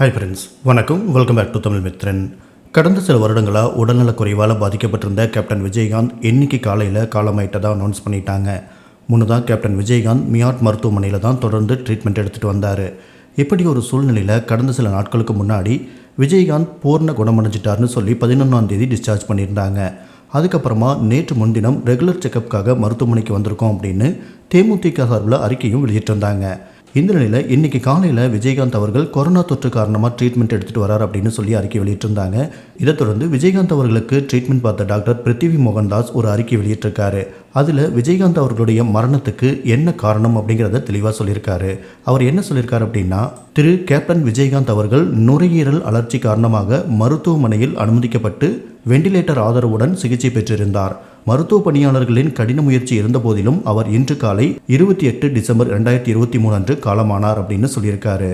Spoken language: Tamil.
ஹாய் ஃப்ரெண்ட்ஸ் வணக்கம். Welcome back to Tamil Mithran கடந்த சில வருடங்களாக உடல்நலக் குறைவால் பாதிக்கப்பட்டிருந்த கேப்டன் விஜயகாந்த் இன்னைக்கு காலையில் காலமாயிட்டதாக அனௌன்ஸ் பண்ணிட்டாங்க. முன்னதாக கேப்டன் விஜயகாந்த் மியாட் மருத்துவமனையில் தான் தொடர்ந்து ட்ரீட்மெண்ட் எடுத்துகிட்டு வந்தார். இப்படி ஒரு சூழ்நிலையில் கடந்த சில நாட்களுக்கு முன்னாடி விஜயகாந்த் பூர்ண குணமடைஞ்சிட்டார்னு சொல்லி பதினொன்றாம் தேதி டிஸ்சார்ஜ் பண்ணியிருந்தாங்க. அதுக்கப்புறமா நேற்று முன்தினம் ரெகுலர் செக்கப்புக்காக மருத்துவமனைக்கு வந்திருக்கோம் அப்படின்னு தேமுதிக சார்பில் அறிக்கையும் வெளியிட்டிருந்தாங்க. இந்த நிலையில் இன்னைக்கு காலையில் விஜயகாந்த் அவர்கள் கொரோனா தொற்று காரணமாக ட்ரீட்மெண்ட் எடுத்துகிட்டு வரார் அப்படின்னு சொல்லி அறிக்கை வெளியிட்டிருந்தாங்க. இதை தொடர்ந்து விஜயகாந்த் அவர்களுக்கு ட்ரீட்மெண்ட் பார்த்த டாக்டர் பிருத்திவி மோகன்தாஸ் ஒரு அறிக்கை வெளியிட்டிருக்காரு. அதில் விஜயகாந்த் அவர்களுடைய மரணத்துக்கு என்ன காரணம் அப்படிங்கிறத தெளிவாக சொல்லியிருக்காரு. அவர் என்ன சொல்லியிருக்காரு அப்படின்னா திரு கேப்டன் விஜயகாந்த் அவர்கள் நுரையீரல் அலர்ச்சி காரணமாக மருத்துவமனையில் அனுமதிக்கப்பட்டு வெண்டிலேட்டர் ஆதரவுடன் சிகிச்சை பெற்றிருந்தார். மருத்துவ பணியாளர்களின் கடின முயற்சி இருந்தபோதிலும் அவர் இன்று காலை இருபத்தி எட்டு டிசம்பர் ரெண்டாயிரத்தி இருபத்தி மூணு அன்று காலமானார் அப்படின்னு சொல்லியிருக்காரு.